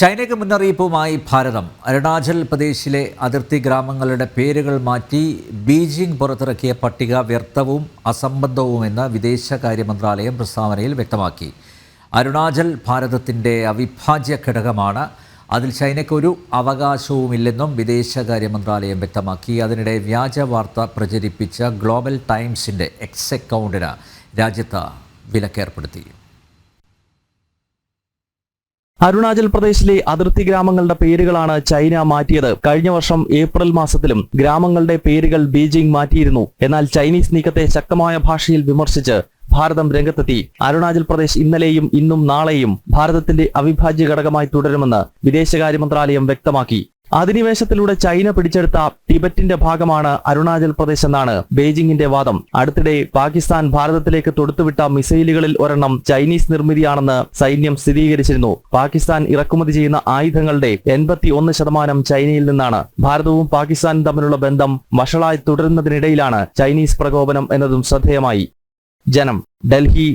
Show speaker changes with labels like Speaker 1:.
Speaker 1: ചൈനയ്ക്ക് മുന്നറിയിപ്പുമായി ഭാരതം. അരുണാചൽ പ്രദേശിലെ അതിർത്തി ഗ്രാമങ്ങളുടെ പേരുകൾ മാറ്റി ബീജിംഗ് പുറത്തിറക്കിയ പട്ടിക വ്യർത്ഥവും അസംബന്ധവുമെന്ന് വിദേശകാര്യ മന്ത്രാലയം പ്രസ്താവനയിൽ വ്യക്തമാക്കി. അരുണാചൽ ഭാരതത്തിന്റെ അവിഭാജ്യ ഘടകമാണ്. അതിൽ ചൈനയ്ക്കൊരു അവകാശവുമില്ലെന്നും വിദേശകാര്യ മന്ത്രാലയം വ്യക്തമാക്കി. അതിനിടെ വ്യാജ വാർത്ത പ്രചരിപ്പിച്ച ഗ്ലോബൽ ടൈംസിന്റെ എക്സ് അക്കൗണ്ടിന് രാജ്യത്ത് വിലക്കേർപ്പെടുത്തി.
Speaker 2: അരുണാചൽ പ്രദേശിലെ അതിർത്തി ഗ്രാമങ്ങളുടെ പേരുകളാണ് ചൈന മാറ്റിയത്. കഴിഞ്ഞ വർഷം ഏപ്രിൽ മാസത്തിലും ഗ്രാമങ്ങളുടെ പേരുകൾ ബീജിംഗ് മാറ്റിയിരുന്നു. എന്നാൽ ചൈനീസ് നീക്കത്തെ ശക്തമായ ഭാഷയിൽ വിമർശിച്ച് ഭാരതം രംഗത്തെത്തി. അരുണാചൽ പ്രദേശ് ഇന്നലെയും ഇന്നും നാളെയും ഭാരതത്തിന്റെ അവിഭാജ്യ ഘടകമായി തുടരുമെന്ന് വിദേശകാര്യ മന്ത്രാലയം വ്യക്തമാക്കി. അധിനിവേശത്തിലൂടെ ചൈന പിടിച്ചെടുത്ത ടിബറ്റിന്റെ ഭാഗമാണ് അരുണാചൽ പ്രദേശ് എന്നാണ് ബെയ്ജിംഗിന്റെ വാദം. അടുത്തിടെ പാകിസ്ഥാൻ ഭാരതത്തിലേക്ക് തൊടുത്തുവിട്ട മിസൈലുകളിൽ ഒരെണ്ണം ചൈനീസ് നിർമ്മിതിയാണെന്ന് സൈന്യം സ്ഥിരീകരിച്ചിരുന്നു. പാകിസ്ഥാൻ ഇറക്കുമതി ചെയ്യുന്ന ആയുധങ്ങളുടെ എൺപത്തി ഒന്ന് ശതമാനം ചൈനയിൽ നിന്നാണ്. ഭാരതവും പാകിസ്ഥാനും തമ്മിലുള്ള ബന്ധം വഷളായി തുടരുന്നതിനിടയിലാണ് ചൈനീസ് പ്രകോപനം എന്നതും ശ്രദ്ധേയമായി. ജനം ഡൽഹി